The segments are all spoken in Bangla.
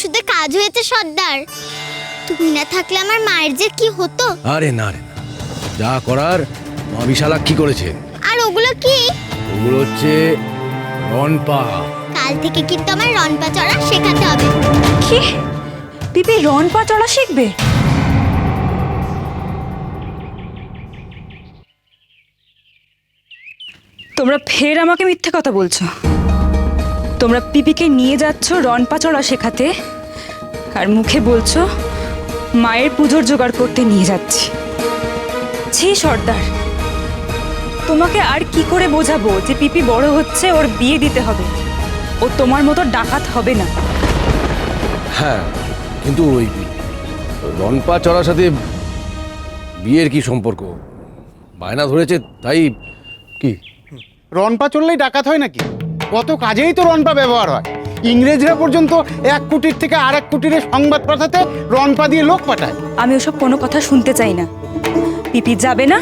ওষুধে কাজ হয়েছে সর্দার। তুমি না থাকলে আমার মায়ের যে কি হতো? আরে না রে না। যা করার মা বিশালাক্ষী করেছে। আর ওগুলো কি? ওগুলো হচ্ছে রনপা কাল থেকে কিন্তু আমার রনপা চড়া শেখাতে হবে। কি? পিপি রন পা চড়া শিখবে? তোমরা ফের আমাকে মিথ্যে কথা বলছো। তোমরা পিপিকে নিয়ে যাচ্ছ রন পা চড়া শেখাতে? আর মুখে বলছো মায়ের পুজোর জোগাড় করতে নিয়ে যাচ্ছি। ছি সর্দার। তোমাকে আর কি করে বোঝাবো যে পিপি বড় হচ্ছে ওর বিয়ে দিতে হবে? ও তোমার মতো ডাকাত হবে না। হ্যাঁ কিন্তু ওই রনপা চড়ার সাথে বিয়ের কি সম্পর্ক? বায়না ধরেছে তাই কি? রনপা চললেই ডাকাত হয় নাকি? কত কাজেই তো রনপা ব্যবহার হয়। ইংরেজরা পর্যন্ত এক কুটির থেকে আর এক কুটিরে সংবাদ পাঠাতে রনপা দিয়ে লোক পাঠায়। আমি ওসব কোনো কথা শুনতে চাই না। পিপি যাবে না?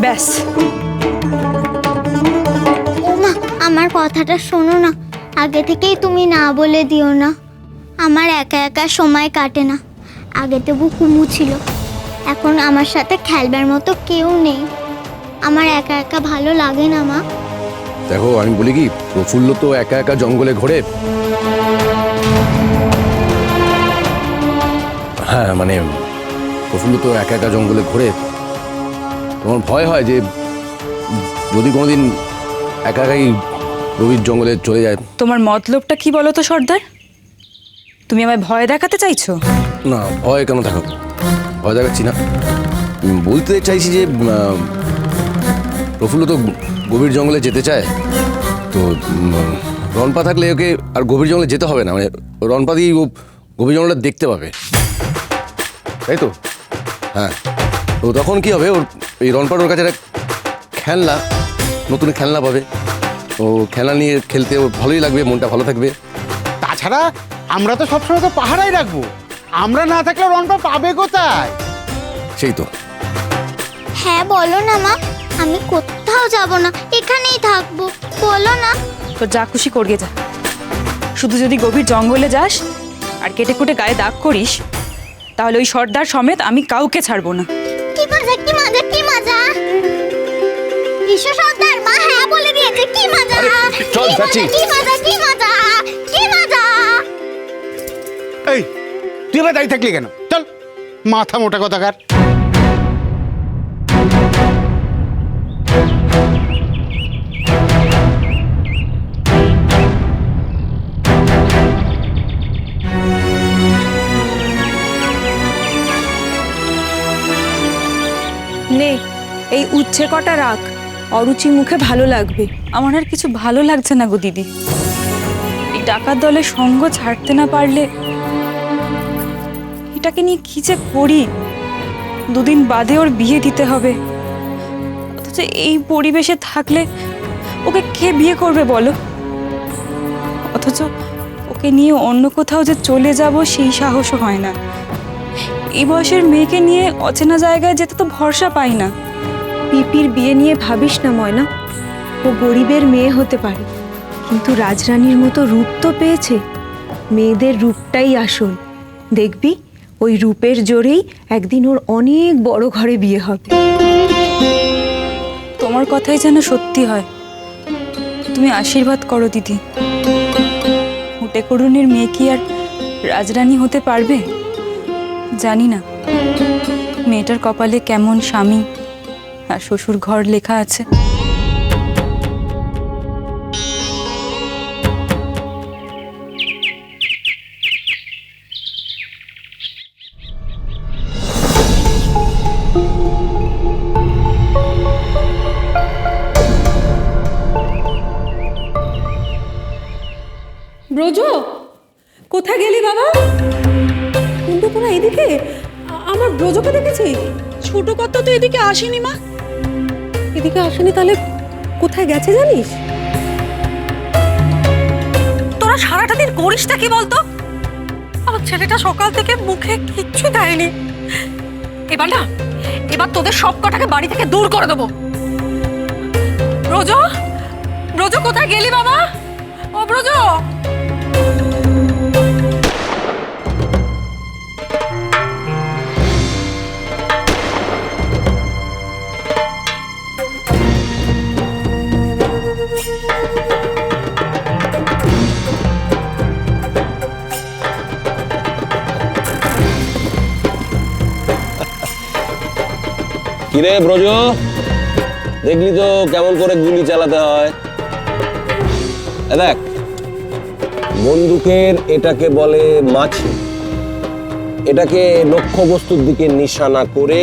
ব্যাস। ওমা আমার কথাটা শোনো না। আগে থেকেই তুমি না বলে দিও না। আমার একা একা সময় কাটে না। আগে তবু কুমু ছিল। এখন আমার সাথে খেলবার মতো কেউ নেই। আমার একা একা ভালো লাগে না মা। দেখো আমি বলি কি প্রফুল্ল তো একা একা জঙ্গলে ঘোরে। হ্যাঁ মানে প্রফুল্ল তো একা একা জঙ্গলে ঘোরে। তোমার ভয় হয় যে যদি কোনোদিন একা একাই রবির জঙ্গলে চলে যায়? তোমার মতলবটা কি বলো তো সর্দার? তুমি আমায় ভয় দেখাতে চাইছো? না ভয় কেন দেখাবো? ভয় দেখাচ্ছি না। বলতে চাইছি যে প্রফুল্ল তো গভীর জঙ্গলে যেতে চায় তো রনপা থাকলে ওকে আর গভীর জঙ্গলে যেতে হবে না মানে রনপা দিয়ে ও গভীর জঙ্গলটা দেখতে পাবে। তাই তো? হ্যাঁ। তো তখন কি হবে? ওর এই রনপার ওর কাছে একটা খেলনা নতুন খেলনা পাবে। ও খেলনা নিয়ে খেলতে ওর ভালোই লাগবে মনটা ভালো থাকবে। তাছাড়া আমরা তো সবসময় তো পাহারাই রাখব। আমরা না থাকলে রনপা পাবে কোথায়? সেই তো। হ্যাঁ বলো না মা আমি কোথাও যাব না এখানেই থাকব। বলো না। তো যা খুশি করিয়ে যা। শুধু যদি গভীর জঙ্গলে যাস আর কেটে কুটে গায়ে দাগ করিস তাহলে ওই সর্দার সমেত আমি কাউকে ছাড়বো না। কি মজা কি মজা কি মজা? বিশ্ব সর্দার মা হ্যাঁ বলে দিয়েছে কি মজা? চল, কি মজা, কি মজা কি মজা কি মজা? এই তুই এবার দাঁড়িয়ে থাকলি কেন? চল মাথা মোটা কথাকার। এই উচ্ছে কটা রাখ অরুচি মুখে ভালো লাগবে। আমার আর কিছু ভালো লাগছে না গো দিদি। এই ডাকাত দলের সঙ্গ ছাড়তে না পারলে এটাকে নিয়ে কি যে করি? দুদিন বাদে ওর বিয়ে দিতে হবে। অথচ এই পরিবেশে থাকলে ওকে কে বিয়ে করবে বলো? অথচ ওকে নিয়ে অন্য কোথাও যে চলে যাব সেই সাহসও হয় না। এই বয়সের মেয়েকে নিয়ে অচেনা জায়গায় যেতে তো ভরসা পাই না। পিপির বিয়ে নিয়ে ভাবিস না, ময়না। ও গরিবের মেয়ে হতে পারে, কিন্তু রাজরানীর মতো রূপ তো পেয়েছে। মেয়েদের রূপটাই আসল। দেখবি, ওই রূপের জোরেই একদিন ওর অনেক বড় ঘরে বিয়ে হবে। তোমার কথাই যেন সত্যি হয়। তুমি আশীর্বাদ করো, দিদি। হুটে করুণের মেয়ে কি আর রাজরানী হতে পারবে? জানি না। মেয়েটার কপালে কেমন স্বামী আর শ্বশুর ঘর লেখা আছে। ব্রজ, কোথায় গেলি বাবা? কিন্তু তোরা এদিকে? আমার ব্রজকে দেখেছিস? ছোট কত তো এদিকে আসেনি মা। এদিকে আসেনি তাহলে কোথায় গেছে জানিস? তোরা সারাটা দিন করিসটা কি বলতো? আমার ছেলেটা সকাল থেকে মুখে কিচ্ছু দেয়নি। এবার না, এবার তোদের সব কটাকে বাড়ি থেকে দূর করে দেবো। ব্রজ ব্রজ কোথায় গেলি বাবা? ও ব্রজ! কিরে ব্রজ, দেখলি তো কেমন করে গুলি চালাতে হয়। দেখ, বন্দুকের এটাকে বলে মাছি। এটাকে লক্ষ্যবস্তুর দিকে নিশানা করে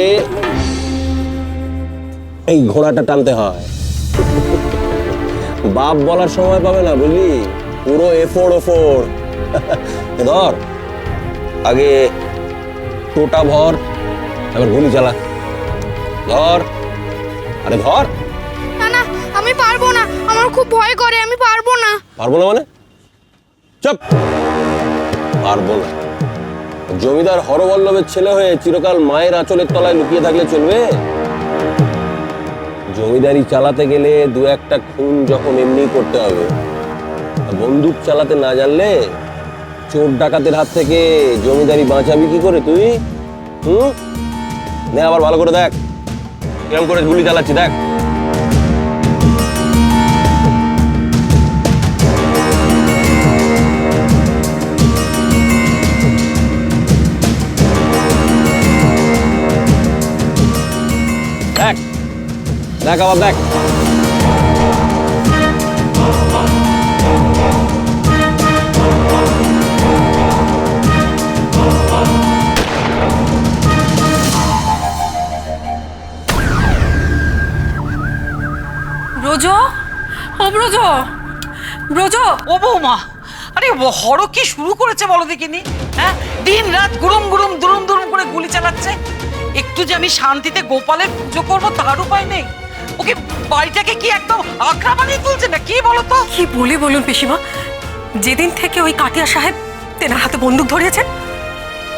এই ঘোড়াটা টানতে হয়। বাপ বলার সময় পাবে না, বুঝলি? পুরো এফোর ওফোড়। এ ধর, আগে টোটা ভর, এবার গুলি চালা। ধর আরে ধর না না আমি পারব না। আমার খুব ভয় করে আমি পারব না। পারব না মানে? চুপ! পারব না। জমিদার হরবল্লভের ছেলে হয়ে চিরকাল মায়ের আঁচলের তলায় লুকিয়ে থাকলে চলবে? জমিদারি চালাতে গেলে দু একটা খুন যখন এমনি করতে হবে। বন্দুক চালাতে না জানলে চোর ডাকাতের হাত থেকে জমিদারি বাঁচাবি কি করে তুই? হুম? নে আবার ভালো করে দেখ। কিরম করে গুলি চালাচ্ছি দেখ। দেখ। দেখ আবার দেখ। ব্রজ! ব্রজ! ও বৌমা আরে ও- হর কি শুরু করেছে বলো দেখিনি? হ্যাঁ? দিন রাত গুরুম গুরুম দুরুম দুরুম করে গুলি চালাচ্ছে। একটু যে আমি শান্তিতে গোপালের পুজো করব তার উপায় নেই। ওকে বাড়িটাকে কি একদম আখড়া বানিয়ে তুলছে না কি বলো তো? কি বলি বলুন পিসিমা? যেদিন থেকে ওই কাটিয়া সাহেব তেনার হাতে বন্দুক ধরিয়েছেন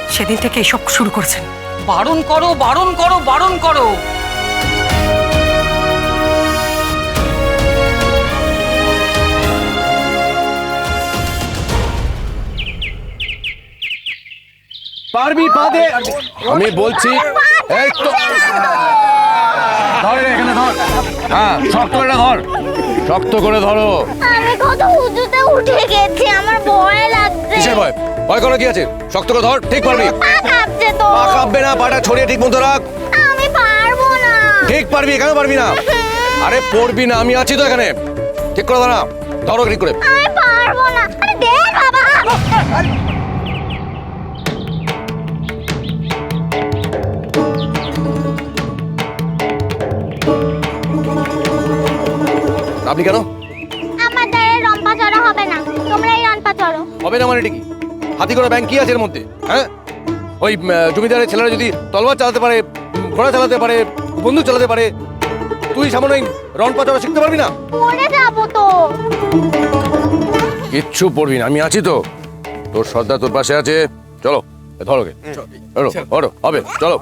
সেদিন থেকে এসব শুরু করেছেন। বারণ করো বারণ করো বারণ করো। পারবি পাদে। আমি বলছি এই তো ধর এখানে ধর। হ্যাঁ শক্ত করে ধর। শক্ত করে ধরো। আমি কত উঁচুতে উঠে গেছি আমার ভয় লাগছে। কিসের ভয়? ভয় করো কি আছে? শক্ত করে ধর ঠিক পারবি। পা কাঁপছে তো। পা কাঁপবে না পাটা ছড়িয়ে ঠিক মতো রাখ। আমি পারব না। ঠিক পারবি কেন পারবি না? আরে পড়বি না আমি আছি তো এখানে। ঠিক করে দাঁড়া। ধরো ঠিক করে। আমি পারব না। আরে দে বাবা। আপনি কেন? আমার দ্বারা রম্পা চড়া হবে না। তোমরা এই রম্পা চড়ো। হবে না মানে ঠিকই। হাতি করে ব্যাংক কি আছে এর মধ্যে হ্যাঁ? ওই জমিদারের ছেলেরা যদি তলবার চালাতে পারে ঘোড়া চালাতে পারে বন্দুক চালাতে পারে তুই সামান্য এই রন পাচারা শিখতে পারবি না? পড়ে যাব তো। কিচ্ছু পড়বি না আমি আছি তো। তোর সর্দার তোর পাশে আছে। চলো ধরো কে ধরো ধরো হবে চলো।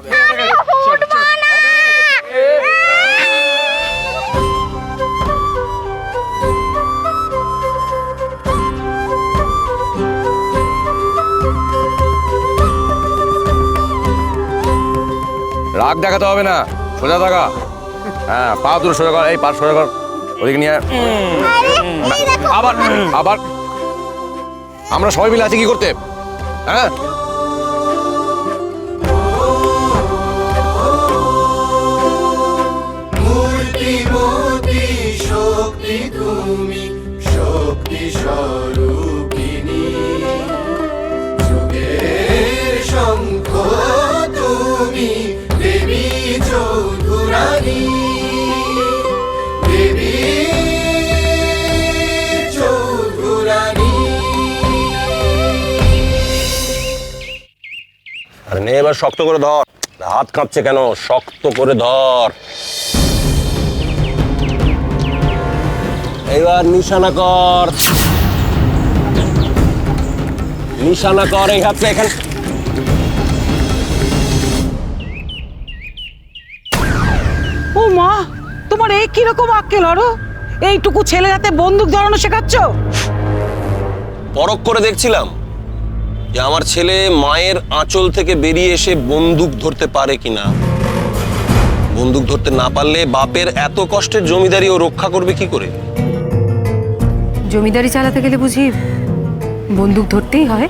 রাগ দেখাতে হবে না। সোজা থাকা। হ্যাঁ পা দুটো সোজা কর এই পা সোজা কর ওদিকে নিয়ে আবার আবার। আমরা সবাই মিলে আছি কি করতে? হ্যাঁ? শক্ত করে ধর। হাত কাঁপছে কেন? শক্ত করে ধর। এবার নিশানা কর। নিশানা কর এই হাতটা এখানে। ও মা তোমার এই কীরকম আক্কেল হরো এইটুকু ছেলে হাতে বন্দুক ধরানো শেখাচ্ছ? পরখ করে দেখছিলাম। যে আমার ছেলে মায়ের আঁচল থেকে বেরিয়ে এসে বন্দুক ধরতে পারে কিনা। বন্দুক ধরতে না পারলে বাপের এত কষ্টের জমিদারি ও রক্ষা করবে কি করে? জমিদারি চালাতে গেলে বুঝি বন্দুক ধরতেই হয়?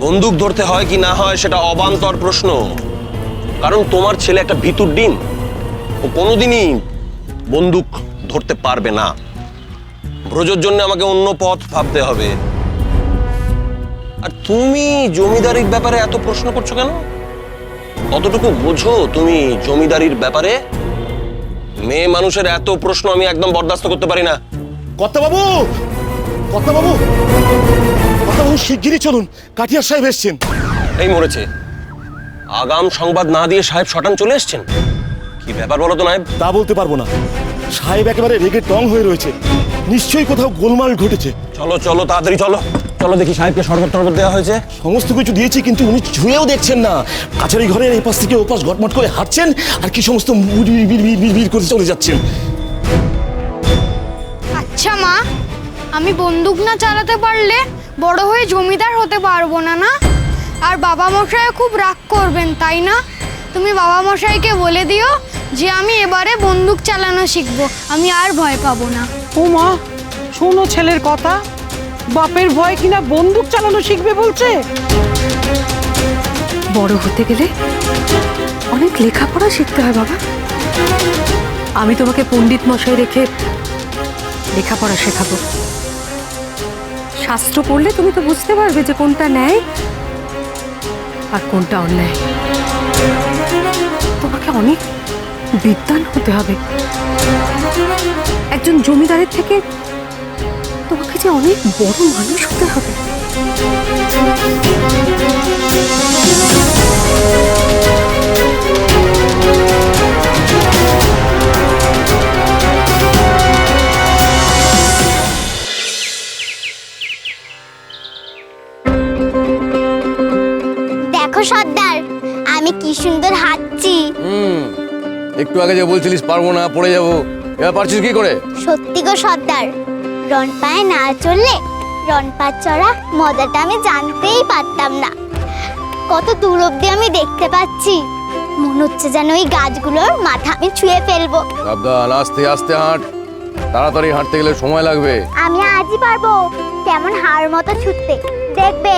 বন্দুক ধরতে হয় কি না হয় সেটা অবান্তর প্রশ্ন। কারণ তোমার ছেলে একটা ভিতুর ডিম। ও কোনোদিনই বন্দুক ধরতে পারবে না। ব্রজর জন্য আমাকে অন্য পথ ভাবতে হবে। আর তুমি জমিদারির ব্যাপারে এত প্রশ্ন করছ কেন? কতটুকু বোঝো তুমি জমিদারির ব্যাপারে। মেয়ে মানুষের এত প্রশ্ন আমি একদম বরদাস্ত করতে পারি না। বাবু কর্তা বাবু শিগগিরই চলুন। কাটিয়ার সাহেব এসছেন। এই মরেছে। আগাম সংবাদ না দিয়ে সাহেব শটান চলে এসছেন? কি ব্যাপার বলো তো নায়েব? তা বলতে পারব না। সাহেব একেবারে রেগে টং হয়ে রয়েছে। নিশ্চয়ই কোথাও গোলমাল ঘটেছে। চলো চলো তাড়াতাড়ি চলো। চলো দেখি সাহেবকে শরবত টরবত দেওয়া হয়েছে। সমস্ত কিছু দিয়েছি কিন্তু উনি ছুঁয়েও দেখছেন না। কাছারি ঘরের এই পাশ থেকে ওপাশ গটমট করে হাঁটছেন আর কি সমস্ত বিড় করে চলে যাচ্ছেন। আচ্ছা মা আমি বন্দুক না চালাতে পারলে বড় হয়ে জমিদার হতে পারব না না? আর বাবা মশাই খুব রাগ করবেন তাই না? তুমি বাবা মশাইকে বলে দিও যে আমি এবারে বন্দুক চালানো শিখব আমি আর ভয় পাবো না। ও মা শোনো ছেলের কথা। বাপের ভয় কিনা বন্দুক চালানো শিখবে বলছে? বড় হতে গেলে অনেক লেখাপড়া শিখতে হয় বাবা। আমি তোমাকে পণ্ডিত মশাই রেখে লেখাপড়া শেখাবো। শাস্ত্র পড়লে তুমি তো বুঝতে পারবে যে কোনটা ন্যায় আর কোনটা অন্যায়। তোমাকে অনেক বিদ্যান হতে হবে। একজন জমিদারের থেকে তোমাকে যে অনেক বড় মানুষ হতে হবে। দেখো সর্দার আমি কি সুন্দর হাঁটছি। হুম একটু আগে যে বলছিলিস পারব না পড়ে যাব। এবার পারছিস কি করে? সত্যি গো সর্দার রন পায়ে না চললে রন পা চড়া মজাটা আমি জানতেই পারতাম না। কত দূর অব্দি আমি দেখতে পাচ্ছি মনে হচ্ছে যেন ওই গাছগুলোর মাথা আমি ছুঁয়ে ফেলব। সাবধান আস্তে আস্তে হাঁট। তাড়াতাড়ি হাঁটতে গেলে সময় লাগবে। আমি আজই পারব কেমন হাড় মতো ছুটতে। দেখবে।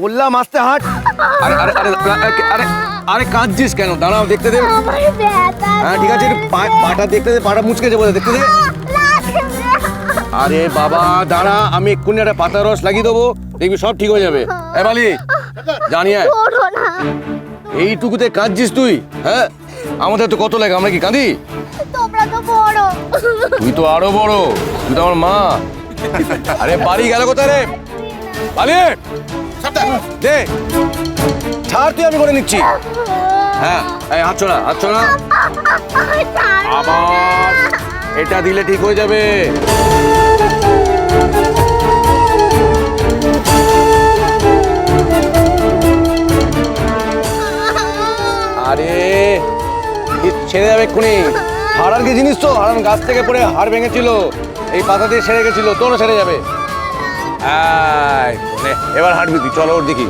বললাম আস্তে হাঁট। আরে আরে আরে আরে, আরে কাঁদছিস কেন? দাঁড়াও দেখতে দে। হ্যাঁ ঠিক আছে পাটা দেখতে দে পাটা মুচকেছে বলে দেখতে দে। আরে বাবা দাঁড়া আমি এক্ষুনি একটা পাতা রস লাগিয়ে দেবো দেখবি সব ঠিক হয়ে যাবে। এ বালি করো এইটুকুতে কাঁদছিস তুই হ্যাঁ? আমাদের তো কত লাগে আমরা কি কাঁদি? তুই তো আরও বড় তুই তো আমার মা। আরে বাড়ি গেল কোথায় রে? বালি! দে। ছাড় তুই আমি করে নিচ্ছি। হ্যাঁ এই হাত ছড়া হাত ছড়া। আবার। এটা দিলে ঠিক হয়ে যাবে। আরে ছেড়ে যাবে এক্ষুনি? হারান কি জিনিস তো? হারান গাছ থেকে পড়ে হাড় ভেঙেছিল। এই পাতা দিয়ে সেরে গেছিল তোরও সেরে যাবে। এবার হাঁটবি তুই চলো ওর করে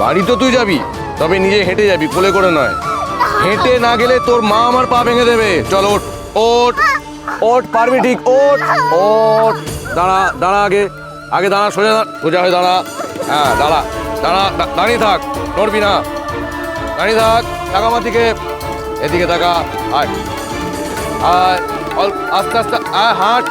বাড়ি তো তুই যাবি তবে নিজে হেঁটে যাবি কোলে করে নয়। হেঁটে না গেলে তোর মা আমার পা ভেঙে দেবে। চল ওঠ ওঠ ওঠ পারবি ঠিক ওঠ ওঠ। দাঁড়া দাঁড়া আগে আগে দাঁড়া সোজা সোজা হয়ে দাঁড়া। হ্যাঁ দাঁড়া দাঁড়া দাঁড়িয়ে থাক নড়বি না। দাঁড়িয়ে থাক টাকা আমার দিকে এদিকে তাকা আয় আয়। অল্প আস্তে আস্তে আয় হাঁট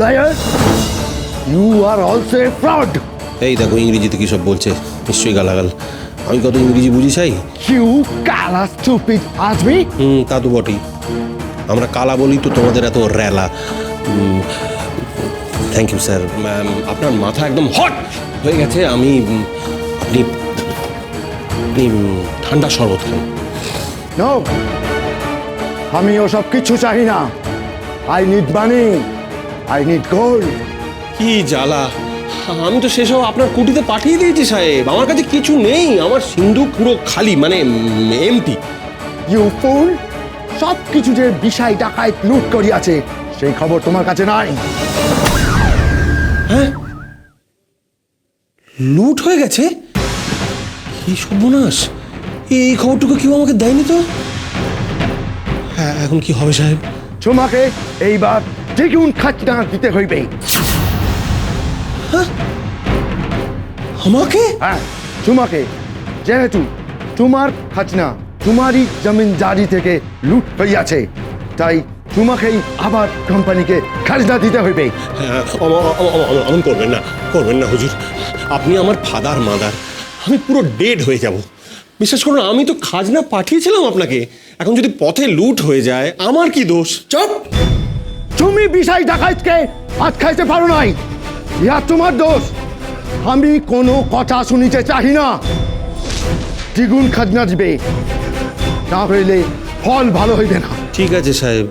liar you are also a fraud এই দেখো ইংরেজিতে কি সব বলছে? নিশ্চয়ই গালাগাল। আমি কত ইংরেজি বুঝি চাই ইউ কালা স্টুপিড আদমি! হুম তা তো বটেই। আমরা কালা বলি তো তোমাদের এত রেলা থ্যাংক ইউ স্যার আপনার মাথা একদম হট হয়ে গেছে আমি আপনি আপনি ঠান্ডা শরবত খান। নো আমি ওসব কিছু চাই না। I need money I need gold কি জ্বালা? আমি তো সেসব আপনার কুটিতে পাঠিয়ে দিয়েছি সাহেব। আমার কাছে কিছু নেই। আমার সিন্ধু পুরো খালি মানে এমটি ইউ ফুল সব কিছু যে বিষয় ডাকায় লুট করিয়াছে সেই খবর তোমার কাছে নাই। হ্যাঁ? লুট হয়ে গেছে? কি সর্বনাশ। এই খবরটুকু কেউ আমাকে দেয়নি তো? হ্যাঁ এখন কি হবে সাহেব? তোমাকে এইবার দ্বিগুণ খাজনা দিতে হইবে। আমাকে? হ্যাঁ তোমাকে। যেহেতু তোমার খাজনা তোমারই জমিনদারি থেকে লুট হইয়াছে তাই তোমাকেই আবার কোম্পানিকে খাজনা দিতে হইবে। হ্যাঁ, অম- অম- অম- অম- অমন করবেন না করবেন না হুজুর। আপনি আমার ফাদার মাদার। আমি পুরো ডেড হয়ে যাব। বিশ্বাস করুন আমি তো খাজনা পাঠিয়েছিলাম আপনাকে। এখন যদি পথে লুট হয়ে যায় আমার কি দোষ? চুপ! তুমি বিষয় ডাকাইতকে হাত খাইতে পারো নাই। ইহা তোমার দোষ। আমি কোনো কথা শুনিতে চাহি না। দ্বিগুণ খাজনা দিবে। না হইলে ফল ভালো হইবে না। ঠিক আছে সাহেব।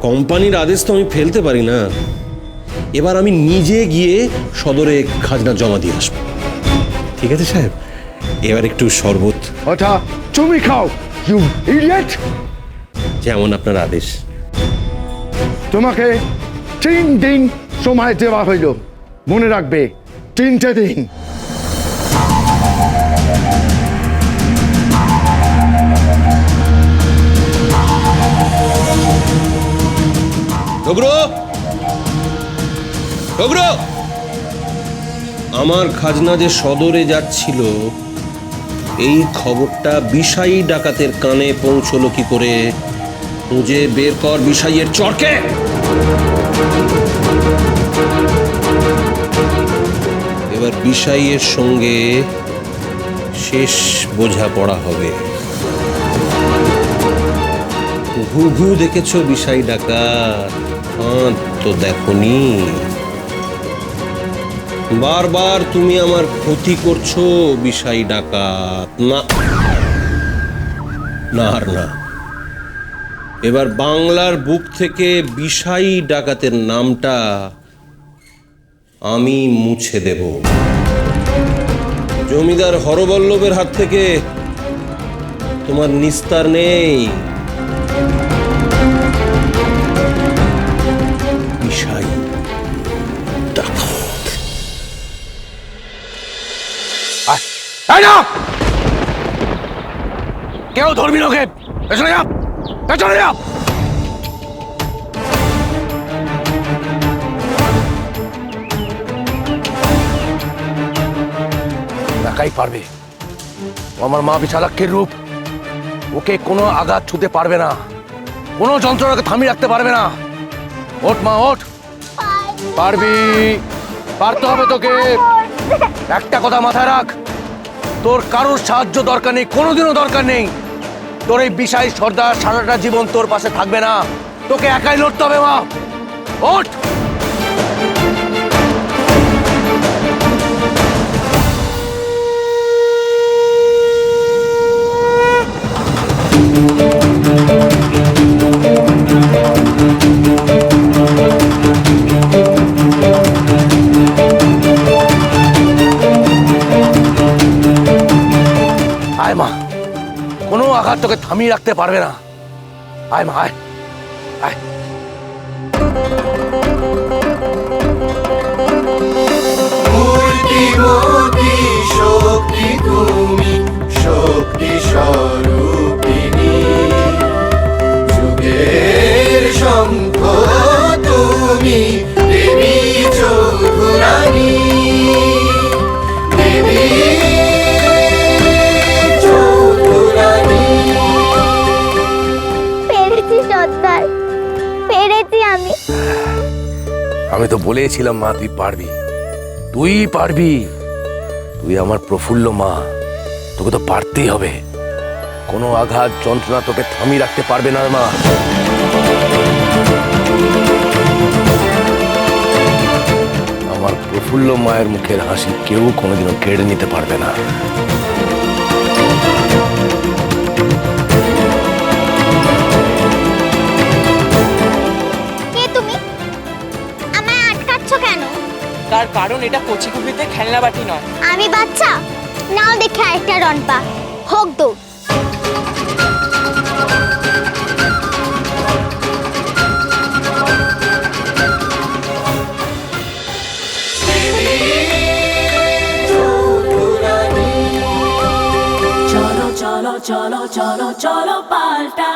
কোম্পানির আদেশ তো আমি ফেলতে পারি না। এবার আমি নিজে গিয়ে সদরে খাজনা জমা দিয়ে আসব। ঠিক আছে সাহেব? এবার একটু শরবত। ওটা তুমি খাও ইউ ইডিয়েট যেমন আপনার আদেশ। তোমাকে তিন দিন সময় দেওয়া হইল। মনে রাখবে, তিনটে দিন। আমার খাজনা যে সদরে যাচ্ছিল, এই খবরটা বিষাই ডাকাতের কানে পৌঁছলো কি করে? খুঁজে বের কর বিষাইয়ের চরকে! এবার বিষাইয়ের সঙ্গে শেষ বোঝাপড়া হবে। ঘু ঘু দেখেছ বিষাই ডাকাত? হাত তো দেখনি। বারবার তুমি আমার ক্ষতি করছ বিষাই ডাকাত। না। না আর না। এবার বাংলার বুক থেকে বিষাই ডাকাতের নামটা আমি মুছে দেব। জমিদার হরবল্লভের হাত থেকে তোমার নিস্তার নেই। ডাকাত। কেউ ধর্মী লোকে পেছনে যা পেছনে যা একাই আমার মা বিশালাক্ষীর রূপ। ওকে কোনো আঘাত ছুতে পারবে না। কোনো যন্ত্রণাকে থামিয়ে রাখতে পারবে না। ওঠ, মা, ওঠ। পারবি। পারতে হবে তোকে। একটা কথা মাথায় রাখ। তোর কারোর সাহায্য দরকার নেই, কোনোদিনও দরকার নেই। তোর এই বিষয় সর্দার সারাটা জীবন তোর পাশে থাকবে না। তোকে একাই লড়তে হবে মা। ওঠ! থামিয়ে রাখতে পারবে না। আয় মা আয় আয়। শক্তি তুমি শক্তি স্বরূপিণী বলেছিলাম, মা, তুই পারবি। তুই পারবি। তুই আমার প্রফুল্ল মা। তোকে তো পারতেই হবে। কোনো আঘাত, যন্ত্রণা তোকে থামিয়ে রাখতে পারবে না, মা। আমার প্রফুল্ল মায়ের মুখের হাসি কেউ কোনোদিনও কেড়ে নিতে পারবে না। তার কারণ এটা কচিকুপিতে খেলনা বাটি নয়। আমি বাচ্চা। নাও দেখে আরেকটা রনপা হোক দৌড়। চলো চলো চলো চলো চলো পাল্টা।